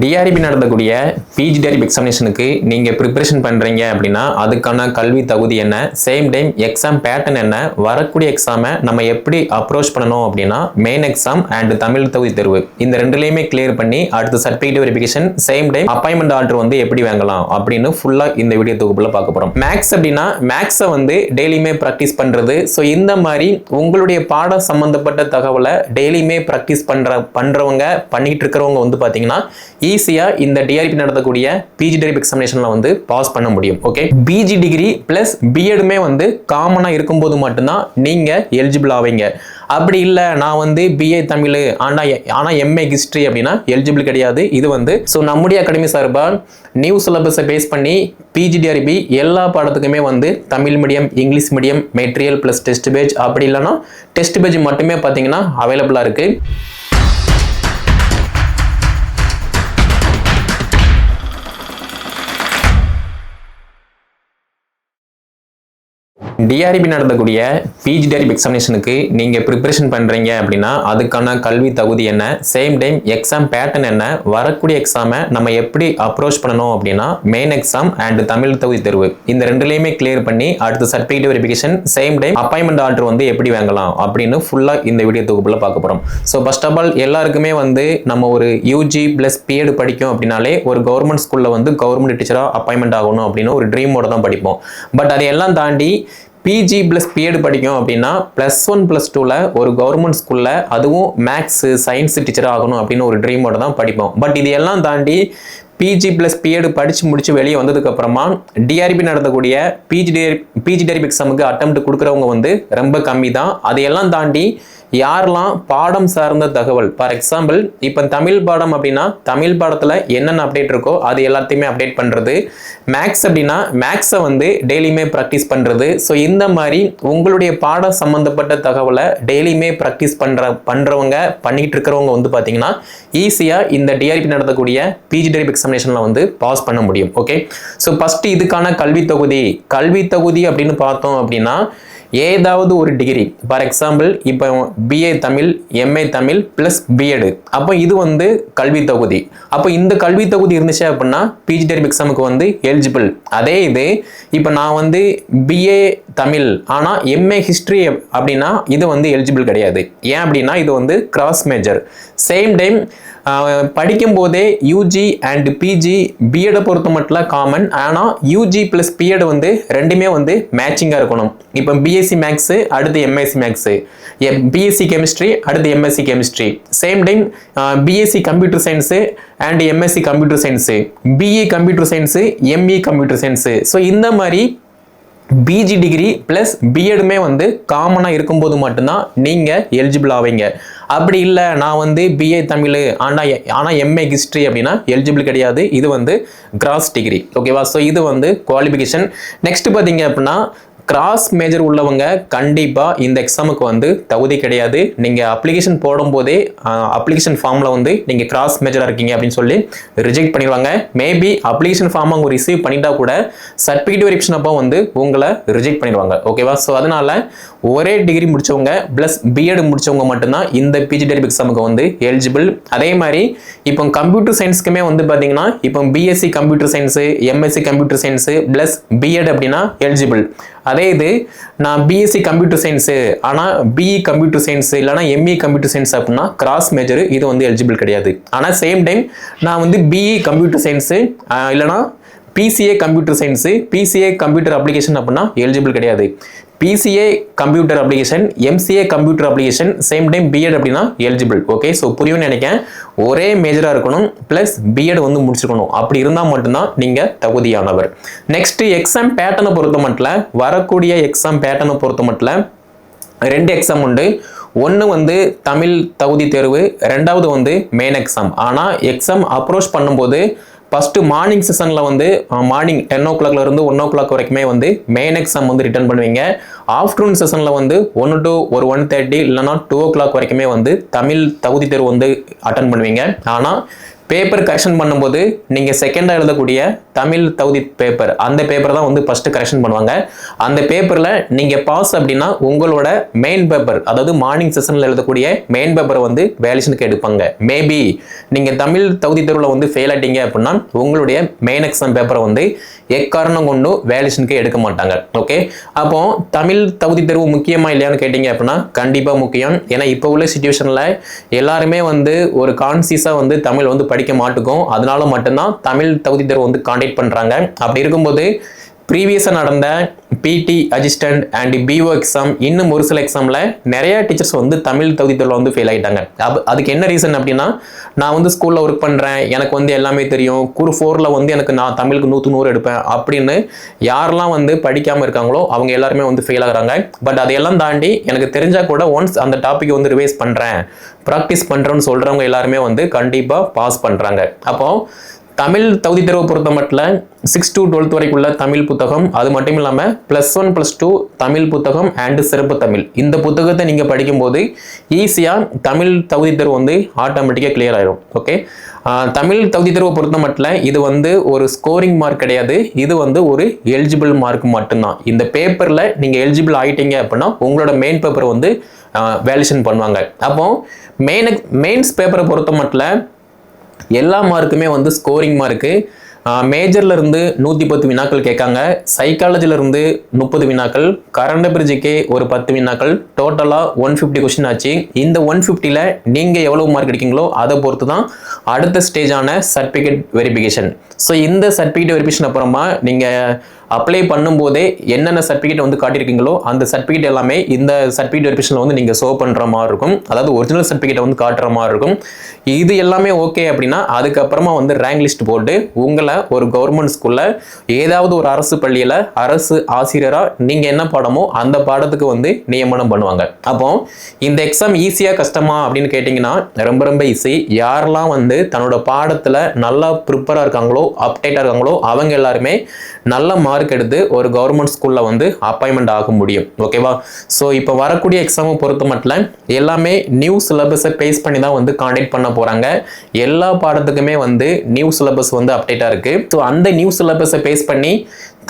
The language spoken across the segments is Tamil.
டிஆர்பி நடத்தக்கூடிய பிஜி டிஆர்பி எக்ஸாமினேஷனுக்கு நீங்கள் ப்ரிப்பரேஷன் பண்ணுறீங்க அப்படின்னா அதுக்கான கல்வி தகுதி என்ன? சேம் டைம் எக்ஸாம் பேட்டர்ன் என்ன? வரக்கூடிய எக்ஸாமை நம்ம எப்படி அப்ரோச் பண்ணணும் அப்படின்னா மெயின் எக்ஸாம் அண்ட் தமிழ் தகுதி தேர்வு. இந்த ரெண்டுலேயுமே கிளியர் பண்ணி அடுத்த certificate verification same time appointment order வந்து எப்படி வாங்கலாம் அப்படின்னு ஃபுல்லாக இந்த வீடியோ தொகுப்பில் பார்க்க போகிறோம் மேக்ஸ் அப்படின்னா மேக்ஸை வந்து டெய்லியுமே ப்ராக்டிஸ் பண்ணுறது ஸோ இந்த மாதிரி உங்களுடைய பாடம் சம்மந்தப்பட்ட தகவலை டெய்லியுமே ப்ராக்டிஸ் பண்ணுற பண்ணுறவங்க பண்ணிகிட்டு இருக்கிறவங்க வந்து பார்த்தீங்கன்னா ஈஸியாக இந்த டிஆர்பி நடத்தக்கூடிய பிஜி டிகிரி எக்ஸாமினேஷனில் வந்து பாஸ் பண்ண முடியும் ஓகே பிஜி டிகிரி ப்ளஸ் பிஎடுமே வந்து காமனாக இருக்கும்போது மட்டும்தான் நீங்கள் எலிஜிபிள் ஆவீங்க. அப்படி இல்லை நான் வந்து பிஏ தமிழ் ஆனால் ஆனால் எம்ஏ ஹிஸ்ட்ரி அப்படின்னா எலிஜிபிள் கிடையாது. இது வந்து ஸோ நம்முடைய அகாடமி சார்பாக நியூ சிலபஸை பேஸ் பண்ணி பிஜிடிஆர்பி எல்லா பாடத்துக்குமே வந்து Tamil medium English medium material plus test page அப்படி இல்லைன்னா டெஸ்ட் பேஜ் மட்டுமே பார்த்தீங்கன்னா அவைலபிளாக இருக்குது டிஆர்பி நடத்தக்கூடிய பிஜி டிஆர்பி எக்ஸாமினேஷனுக்கு நீங்கள் ப்ரிப்பரேஷன் பண்ணுறீங்க அப்படின்னா அதுக்கான கல்வி தகுதி என்ன? சேம் டைம் எக்ஸாம் பேட்டர்ன் என்ன? வரக்கூடிய எக்ஸாமை நம்ம எப்படி அப்ரோச் பண்ணணும் அப்படின்னா மெயின் எக்ஸாம் அண்ட் தமிழ் தகுதி தேர்வு. இந்த ரெண்டுலேயுமே கிளியர் பண்ணி அடுத்த certificate verification same time appointment order வந்து எப்படி வாங்கலாம் அப்படின்னு ஃபுல்லாக இந்த வீடியோ தொகுப்பில் பார்க்க போகிறோம் ஸோ ஃபர்ஸ்ட் ஆஃப் ஆல் எல்லாருக்குமே வந்து நம்ம ஒரு யூஜி ப்ளஸ் பிஎட் படிக்கும் அப்படின்னாலே ஒரு கவர்மெண்ட் ஸ்கூலில் வந்து கவர்மெண்ட் டீச்சராக அப்பாயின்மெண்ட் ஆகணும் அப்படின்னு ஒரு ட்ரீமோட தான் படிப்போம். பட் அதையெல்லாம் தாண்டி பிஜி ப்ளஸ் பிஎட் படிக்கும் அப்படின்னா ப்ளஸ் ஒன் ப்ளஸ் டூவில் ஒரு கவர்மெண்ட் ஸ்கூலில் அதுவும் மேக்ஸு சயின்ஸ் டீச்சர் ஆகணும் அப்படின்னு ஒரு ட்ரீமோட தான் படிப்போம். பட் இது எல்லாம் தாண்டி பிஜி ப்ளஸ் பிஎட் படித்து முடித்து வெளியே வந்ததுக்கப்புறமா டிஆர்பி நடத்தக்கூடிய பிஜி டிஆர் பிஜி டிஆர்பி எக்ஸாமுக்கு அட்டம் கொடுக்குறவங்க வந்து ரொம்ப கம்மி தான் அதையெல்லாம் தாண்டி யாரெல்லாம் பாடம் சார்ந்த தகவல் ஃபார் எக்ஸாம்பிள் இப்போ தமிழ் பாடம் அப்படின்னா தமிழ் பாடத்தில் என்னென்ன அப்டேட் இருக்கோ அது எல்லாத்தையுமே அப்டேட் பண்ணுறது மேக்ஸ் அப்படின்னா மேக்ஸை வந்து டெய்லியுமே ப்ராக்டிஸ் பண்ணுறது ஸோ இந்த மாதிரி உங்களுடைய பாடம் சம்மந்தப்பட்ட தகவலை டெய்லியுமே ப்ராக்டிஸ் பண்ணுற பண்ணுறவங்க பண்ணிகிட்டு இருக்கிறவங்க வந்து பார்த்தீங்கன்னா ஈஸியாக இந்த டிஆர்பி நடத்தக்கூடிய பிஜி டிஆர்பி எக்ஸாமினேஷனில் வந்து பாஸ் பண்ண முடியும். ஓகே ஸோ ஃபஸ்ட்டு இதுக்கான கல்வி தொகுதி. கல்வி தொகுதி அப்படின்னு பார்த்தோம் அப்படின்னா ஏதாவது ஒரு டிகிரி ஃபார் எக்ஸாம்பிள் இப்போ BA Tamil MA Tamil plus BEd அப்போ இது வந்து கல்வி தொகுதி. அப்போ இந்த கல்வி தொகுதி இருந்துச்சு அப்படின்னா பிஜி டெரிப் எக்ஸாமுக்கு வந்து எலிஜிபிள் அதே இது இப்போ நான் வந்து பிஏ தமிழ். ஆனால் எம்ஏ ஹிஸ்ட்ரி அப்படின்னா இது வந்து எலிஜிபிள் கிடையாது. ஏன் அப்படின்னா இது வந்து கிராஸ் மேஜர் சேம் டைம் படிக்கும்போதே யூஜி அண்ட் பிஜி பிஎடை பொறுத்த மட்டும் காமன் ஆனால் யூஜி ப்ளஸ் பிஎட் வந்து ரெண்டுமே வந்து மேட்சிங்காக இருக்கணும். இப்போ பிஎஸ்சி மேக்ஸு அடுத்து எம்எஸ்சி மேக்ஸு பிஎஸ்சி கெமிஸ்ட்ரி அடுத்து MSc chemistry same time BSc computer science and MSc computer science BE computer science ME computer science so இந்த மாதிரி பிஜி டிகிரி ப்ளஸ் பிஎடுமே வந்து காமனாக இருக்கும்போது மட்டும்தான் நீங்கள் எலிஜிபிள் ஆவீங்க. அப்படி இல்லை நான் வந்து பிஏ தமிழ் ஆனால் ஆனால் எம்ஏ ஹிஸ்ட்ரி அப்படின்னா எலிஜிபிள் கிடையாது. இது வந்து கிராஸ் டிகிரி ஓகேவா ஸோ இது வந்து குவாலிஃபிகேஷன் நெக்ஸ்ட் பார்த்தீங்க அப்படின்னா கிராஸ் மேஜர் உள்ளவங்க கண்டிப்பாக இந்த எக்ஸாமுக்கு வந்து தகுதி கிடையாது. நீங்கள் அப்ளிகேஷன் போடும்போதே அப்ளிகேஷன் ஃபார்மில் வந்து நீங்கள் கிராஸ் மேஜராக இருக்கீங்க அப்படின்னு சொல்லி ரிஜெக்ட் பண்ணிடுவாங்க. மேபி அப்ளிகேஷன் ஃபார்ம் அவங்க ரிசீவ் பண்ணிட்டா கூட சர்டிஃபிகேட் வெரிஃபிகேஷன் அப்போ வந்து உங்களை ரிஜெக்ட் பண்ணிடுவாங்க. ஓகேவா ஸோ அதனால் ஒரே டிகிரி முடித்தவங்க ப்ளஸ் பிஎட் முடிச்சவங்க மட்டும்தான் இந்த பிஜி டெரிப் எக்ஸாமுக்கு வந்து எலிஜிபிள் அதே மாதிரி இப்போ கம்ப்யூட்டர் சயின்ஸ்க்குமே வந்து பார்த்தீங்கன்னா இப்போ BSc computer science MSc computer science plus BEd அப்படின்னா எலிஜிபிள் அதே இது நான் பிஎஸ்சி கம்ப்யூட்டர் சயின்ஸு ஆனால் பிஇ கம்ப்யூட்டர் சயின்ஸ் இல்லைனா எம்இ கம்ப்யூட்டர் சயின்ஸ் அப்படின்னா கிராஸ் மேஜர் இது வந்து எலிஜிபிள் கிடையாது. ஆனால் சேம் டைம் நான் வந்து பிஇ கம்ப்யூட்டர் சயின்ஸு இல்லைனா BCA computer science BCA computer application அப்படின்னா எலிஜிபிள் கிடையாது. BCA computer application MCA computer application same time BEd அப்படின்னா எலிஜிபிள் ஓகே ஸோ புரியும்னு நினைக்கிறேன். ஒரே மேஜராக இருக்கணும் ப்ளஸ் பிஎட் வந்து முடிச்சிருக்கணும். அப்படி இருந்தால் மட்டும்தான் நீங்கள் தகுதியானவர். நெக்ஸ்ட் எக்ஸாம் பேட்டர்னை பொறுத்த மட்டும் வரக்கூடிய எக்ஸாம் பேட்டர்னை பொறுத்த மட்டும் ரெண்டு எக்ஸாம் உண்டு. ஒன்று வந்து தமிழ் தகுதி தேர்வு ரெண்டாவது வந்து மெயின் எக்ஸாம் ஆனால் எக்ஸாம் அப்ரோச் பண்ணும்போது ஃபஸ்ட்டு மார்னிங் செஷனில் வந்து மார்னிங் டென் ஓ கிளாக்ல இருந்து ஒன் ஓ கிளாக் வரைக்குமே வந்து மெயின் எக்ஸாம் வந்து ரிட்டர்ன் பண்ணுவீங்க. ஆஃப்டர்நூன் செஷனில் வந்து ஒன்று டு ஒரு ஒன் தேர்ட்டி இல்லைனா டூ ஓ கிளாக் வரைக்குமே வந்து தமிழ் தகுதி தேர்வு வந்து அட்டன் பண்ணுவீங்க. ஆனால் பேப்பர் கரெக்ஷன் பண்ணும்போது நீங்கள் செகண்டாக எழுதக்கூடிய தமிழ் தகுதி பேப்பர் அந்த பேப்பர் தான் வந்து ஃபஸ்ட்டு கரெக்ஷன் பண்ணுவாங்க. அந்த பேப்பரில் நீங்கள் பாஸ் அப்படின்னா உங்களோட மெயின் பேப்பர் அதாவது மார்னிங் செஷனில் எழுதக்கூடிய மெயின் பேப்பரை வந்து வேலேஷனுக்கு எடுப்பாங்க மேபி நீங்கள் தமிழ் தகுதி தேர்வில் வந்து ஃபெயில் ஆகிட்டீங்க அப்படின்னா உங்களுடைய மெயின் எக்ஸாம் பேப்பரை வந்து எக்காரணம் கொண்டும் வேலிஷனுக்கு எடுக்க மாட்டாங்க. ஓகே அப்போ தமிழ் தகுதி தேர்வு முக்கியமா இல்லையான்னு கேட்டீங்க அப்படின்னா கண்டிப்பாக முக்கியம். ஏன்னா இப்போ உள்ள சுச்சுவேஷனில் எல்லாருமே வந்து ஒரு கான்சியஸாக வந்து தமிழ் வந்து படிக்க மாட்டுக்கும். அதனால மட்டும்தான் தமிழ் தகுதி தேர்வு வந்து கான்டெக்ட் பண்ணுறாங்க அப்படி இருக்கும்போது ப்ரீவியஸாக நடந்த பிடி அசிஸ்டன்ட் அண்ட் பிஓ எக்ஸாம் இன்னும் ஒரு சில எக்ஸாமில் நிறைய டீச்சர்ஸ் வந்து தமிழ் தகுதி தேர்வில் வந்து ஃபெயில் ஆகிட்டாங்க அப் அதுக்கு என்ன ரீசன் அப்படின்னா நான் வந்து ஸ்கூலில் ஒர்க் பண்ணுறேன் எனக்கு வந்து எல்லாமே தெரியும் குரு ஃபோரில் வந்து எனக்கு நான் தமிழுக்கு நூற்று நூறு எடுப்பேன் அப்படின்னு யாரெல்லாம் வந்து படிக்காமல் இருக்காங்களோ அவங்க எல்லாருமே வந்து ஃபெயில் ஆகுறாங்க. பட் அதையெல்லாம் தாண்டி எனக்கு தெரிஞ்சால் கூட ஒன்ஸ் அந்த டாப்பிக்கை வந்து ரிவைஸ் பண்ணுறேன் ப்ராக்டிஸ் பண்ணுறேன்னு சொல்கிறவங்க எல்லாருமே வந்து கண்டிப்பாக பாஸ் பண்ணுறாங்க அப்போது தமிழ் தகுதி தேர்வை பொறுத்த மட்டும் சிக்ஸ் டு டுவெல்த் வரைக்குள்ள தமிழ் புத்தகம் அது மட்டும் இல்லாமல் plus one plus two Tamil புத்தகம் அண்டு சிறப்பு தமிழ். இந்த புத்தகத்தை நீங்கள் படிக்கும்போது ஈஸியாக தமிழ் தகுதி தேர்வு வந்து ஆட்டோமேட்டிக்காக கிளியர் ஆயிரும். ஓகே தமிழ் தகுதி தேர்வை பொறுத்த மட்டும் இது வந்து ஒரு ஸ்கோரிங் மார்க் கிடையாது. இது வந்து ஒரு எலிஜிபிள் மார்க் மட்டும்தான். இந்த பேப்பரில் நீங்கள் எலிஜிபிள் ஆகிட்டீங்க அப்படின்னா உங்களோட மெயின் பேப்பர் வந்து வேலிஷன் பண்ணுவாங்க. அப்போ மெயின் மெயின்ஸ் பேப்பரை பொறுத்த மட்டும் எல்லா மார்க்குமே வந்து ஸ்கோரிங் மார்க்கு மேஜர்ல இருந்து நூற்றி பத்து வினாக்கள் கேட்காங்க. சைக்காலஜில இருந்து முப்பது வினாக்கள். கரண்ட் பிரிட்ஜுக்கே ஒரு பத்து வினாக்கள். டோட்டலாக ஒன் ஃபிஃப்டி கொஸ்டின் ஆச்சு. இந்த ஒன் ஃபிஃப்டியில் நீங்கள் எவ்வளவு மார்க் எடுக்கீங்களோ அதை பொறுத்து தான் அடுத்த ஸ்டேஜான சர்டிஃபிகேட் வெரிஃபிகேஷன் ஸோ இந்த சர்டிஃபிகேட் வெரிஃபிகேஷன் அப்புறமா நீங்கள் அப்ளை பண்ணும்போதே என்னென்ன சர்டிஃபிகேட் வந்து காட்டியிருக்கீங்களோ அந்த சர்டிஃபிகேட் எல்லாமே இந்த சர்டிஃபிகேட் வெரிஃபிகேஷனில் வந்து நீங்கள் ஷோ பண்ணுற மாதிரி இருக்கும். அதாவது ஒரிஜினல் சர்டிஃபிகேட்டை வந்து காட்டுற மாதிரி இருக்கும். இது எல்லாமே ஓகே அப்படின்னா அதுக்கப்புறமா வந்து ரேங்க் லிஸ்ட் போட்டு உங்களை ஒரு கவர்மெண்ட் ஸ்கூலில் ஏதாவது ஒரு அரசு பள்ளியில் அரசு ஆசிரியராக நீங்கள் என்ன பாடமோ அந்த பாடத்துக்கு வந்து நியமனம் பண்ணுவாங்க. அப்போ இந்த எக்ஸாம் ஈஸியாக கஷ்டமா அப்படின்னு கேட்டிங்கன்னா ரொம்ப ரொம்ப ஈஸி யாரெல்லாம் வந்து தன்னோட பாடத்தில் நல்லா ப்ரிப்பராக இருக்காங்களோ அப்டேட்டாக இருக்காங்களோ அவங்க எல்லாருமே நல்ல மார்க் எடுத்து ஒரு கவர்மெண்ட் ஸ்கூலில் வந்து அப்பாயின்மெண்ட் ஆக முடியும். ஓகேவா ஸோ இப்போ வரக்கூடிய எக்ஸாமை பொறுத்த மட்டும் எல்லாமே நியூ சிலபஸை பேஸ் பண்ணி தான் வந்து காண்டக்ட் பண்ண போகிறாங்க எல்லா பாடத்துக்குமே வந்து நியூ சிலபஸ் வந்து அப்டேட்டாக இருக்குது ஸோ அந்த நியூ சிலபஸை பேஸ் பண்ணி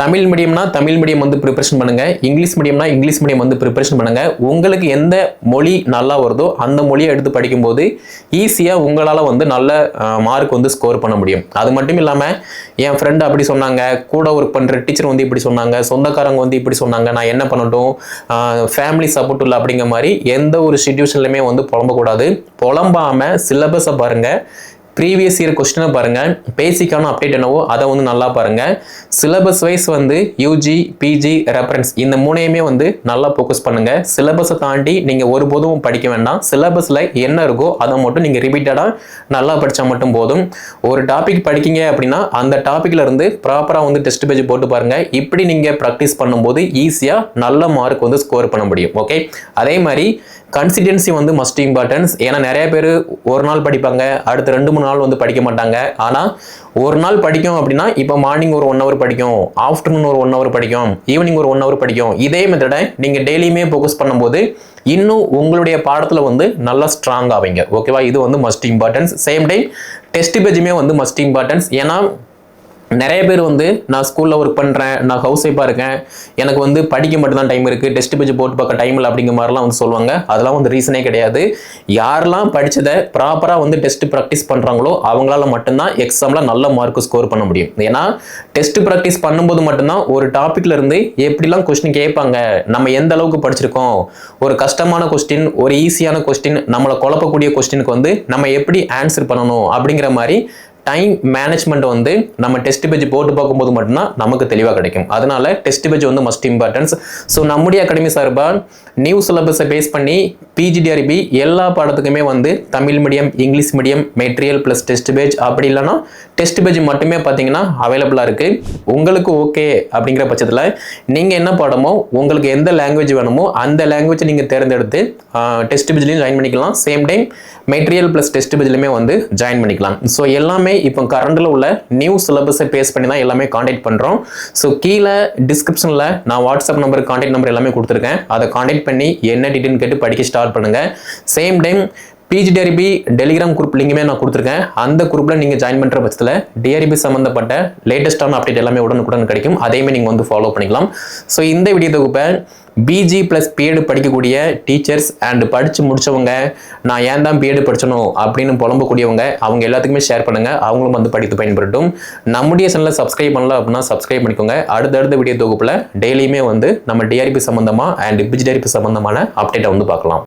தமிழ் மீடியம்னா தமிழ் மீடியம் வந்து ப்ரிப்பரேஷன் பண்ணுங்க. இங்கிலீஷ் மீடியம்னா இங்கிலீஷ் மீடியம் வந்து ப்ரிப்பரேஷன் பண்ணுங்க. உங்களுக்கு எந்த மொழி நல்லா வருதோ அந்த மொழியை எடுத்து படிக்கும்போது ஈஸியாக உங்களால் வந்து நல்ல மார்க் வந்து ஸ்கோர் பண்ண முடியும். அது மட்டும் இல்லாமல் என் ஃப்ரெண்டு அப்படி சொன்னாங்க. கூட ஒர்க் பண்ணுற டீச்சர் வந்து இப்படி சொன்னாங்க. சொந்தக்காரங்க வந்து இப்படி சொன்னாங்க. நான் என்ன பண்ணட்டும்? ஃபேமிலி சப்போர்ட் இல்லை அப்படிங்கிற மாதிரி எந்த ஒரு சுச்சுவேஷன்லையுமே வந்து புலம்பக்கூடாது. புலம்பாமல் சிலபஸை பாருங்கள் ப்ரீவியஸ் இயர் கொஸ்டினை பாருங்கள் பேசிக்கான அப்டேட் என்னவோ அதை வந்து நல்லா பாருங்கள் சிலபஸ் வைஸ் வந்து யூஜி பிஜி ரெஃபரன்ஸ் இந்த மூணையுமே வந்து நல்லா ஃபோக்கஸ் பண்ணுங்கள் சிலபஸை தாண்டி நீங்கள் ஒருபோதும் படிக்க வேண்டாம். சிலபஸில் என்ன இருக்கோ அதை மட்டும் நீங்கள் ரிப்பீட்டடாக நல்லா படித்தா மட்டும் போதும். ஒரு டாபிக் படிக்கீங்க அப்படின்னா அந்த டாப்பிக்கில் இருந்து ப்ராப்பராக வந்து டெஸ்ட் பேஜ் போட்டு பாருங்கள் இப்படி நீங்கள் ப்ராக்டிஸ் பண்ணும்போது ஈஸியாக நல்ல மார்க் வந்து ஸ்கோர் பண்ண முடியும். ஓகே அதே மாதிரி கன்சிஸ்டன்சி வந்து மஸ்ட் இம்பார்ட்டன்ஸ் ஏன்னா நிறைய பேர் ஒரு நாள் படிப்பாங்க அடுத்த ரெண்டு மூணு நாள் வந்து படிக்க மாட்டாங்க. ஆனால் ஒரு நாள் படிக்கும் அப்படின்னா இப்போ மார்னிங் ஒரு ஒன் ஹவர் படிக்கும் ஆஃப்டர்நூன் ஒரு ஒன் ஹவர் படிக்கும் ஈவினிங் ஒரு ஒன் ஹவர் படிக்கும். இதே மெத்தடை நீங்கள் டெய்லியுமே ஃபோக்கஸ் பண்ணும்போது இன்னும் உங்களுடைய பாடத்தில் வந்து நல்லா ஸ்ட்ராங் ஆவீங்க. ஓகேவா இது வந்து must importance same time test பேஜுமே வந்து மஸ்ட் இம்பார்ட்டன்ஸ் ஏன்னா நிறைய பேர் வந்து நான் ஸ்கூலில் ஒர்க் பண்ணுறேன் நான் ஹவுஸ் ஒய்ஃபாக இருக்கேன் எனக்கு வந்து படிக்க மட்டும்தான் டைம் இருக்குது டெஸ்ட் பேஜ் போட்டு பார்க்க டைம் இல்லை அப்படிங்கிற மாதிரிலாம் வந்து சொல்லுவாங்க. அதெல்லாம் வந்து ரீசனே கிடையாது. யாரெல்லாம் படித்ததை ப்ராப்பராக வந்து டெஸ்ட் ப்ராக்டிஸ் பண்ணுறாங்களோ அவங்களால மட்டும்தான் எக்ஸாமில் நல்ல மார்க் ஸ்கோர் பண்ண முடியும். ஏன்னா டெஸ்ட் ப்ராக்டிஸ் பண்ணும்போது மட்டும்தான் ஒரு டாப்பிக்ல இருந்து எப்படிலாம் கொஸ்டின் கேட்பாங்க நம்ம எந்த அளவுக்கு படிச்சிருக்கோம் ஒரு கஷ்டமான கொஸ்டின் ஒரு ஈஸியான கொஸ்டின் நம்மளை குழப்பக்கூடிய கொஸ்டினுக்கு வந்து நம்ம எப்படி ஆன்சர் பண்ணணும் அப்படிங்கிற மாதிரி டைம் மேனேஜ்மெண்ட் வந்து நம்ம டெஸ்ட் பேஜ் போட்டு பார்க்கும்போது மட்டும்தான் நமக்கு தெளிவாக கிடைக்கும். அதனால டெஸ்ட் பேஜ் வந்து மஸ்ட் இம்பார்ட்டன்ஸ் ஸோ நம்முடைய அகாடமி சார்பாக நியூ சிலபஸை பேஸ் பண்ணி பிஜிடிஆர்பி எல்லா பாடத்துக்குமே வந்து Tamil medium English medium material plus test page அப்படி இல்லைன்னா டெஸ்ட் பேஜ் மட்டுமே பார்த்தீங்கன்னா அவைலபிளாக இருக்குது உங்களுக்கு ஓகே அப்படிங்கிற பட்சத்தில் நீங்கள் என்ன பாடமோ உங்களுக்கு எந்த லாங்குவேஜ் வேணுமோ அந்த லாங்குவேஜை நீங்கள் தேர்ந்தெடுத்து டெஸ்ட் பேஜ்லையும் ஜாயின் பண்ணிக்கலாம். Same time material plus test பேஜ்லையுமே வந்து ஜாயின் பண்ணிக்கலாம். ஸோ எல்லாமே இப்போ கரண்டில் உள்ள நியூ சிலபஸை பேஸ் பண்ணி தான் எல்லாமே காண்டாக்ட் பண்ணுறோம் ஸோ கீழே டிஸ்கிரிப்ஷனில் நான் வாட்ஸ்அப் நம்பர் காண்டாக்ட் நம்பர் எல்லாமே கொடுத்துருக்கேன். அதை காண்டாக்ட் பண்ணி என்ன டீட்டெயில் கேட்டு படிக்க ஸ்டார்ட் பண்ணுங்கள் same time PGTRB Telegram group லிங்குமே நான் கொடுத்துருக்கேன். அந்த குரூப்பில் நீங்கள் ஜாயின் பண்ணுற பட்சத்தில் டிஆர்பி சம்மந்தப்பட்ட லேட்டஸ்டான அப்டேட் எல்லாமே உடனுக்குடன் கிடைக்கும். அதையுமே நீங்கள் வந்து ஃபாலோ பண்ணிக்கலாம். ஸோ இந்த வீடியோ தொகுப்பை பிஜி ப்ளஸ் பிஎட் படிக்கக்கூடிய டீச்சர்ஸ் அண்டு படித்து முடிச்சவங்க நான் ஏன் தான் பிஎட் படிச்சணும் அப்படின்னு புலம்பக்கூடியவங்க அவங்க எல்லாத்துக்குமே ஷேர் பண்ணுங்கள் அவங்களும் வந்து படித்து பயன்படுத்தும் நம்முடைய சேனலை சப்ஸ்கிரைப் பண்ணல அப்படின்னா சப்ஸ்கிரைப் பண்ணிக்கோங்க. அடுத்தடுத்த வீடியோ தொகுப்பில் டெய்லியுமே வந்து நம்ம டிஆர்பி சம்மந்தமாக அண்ட் பிஜிடிஆர்பி சம்மந்தமான அப்டேட்டை வந்து பார்க்கலாம்.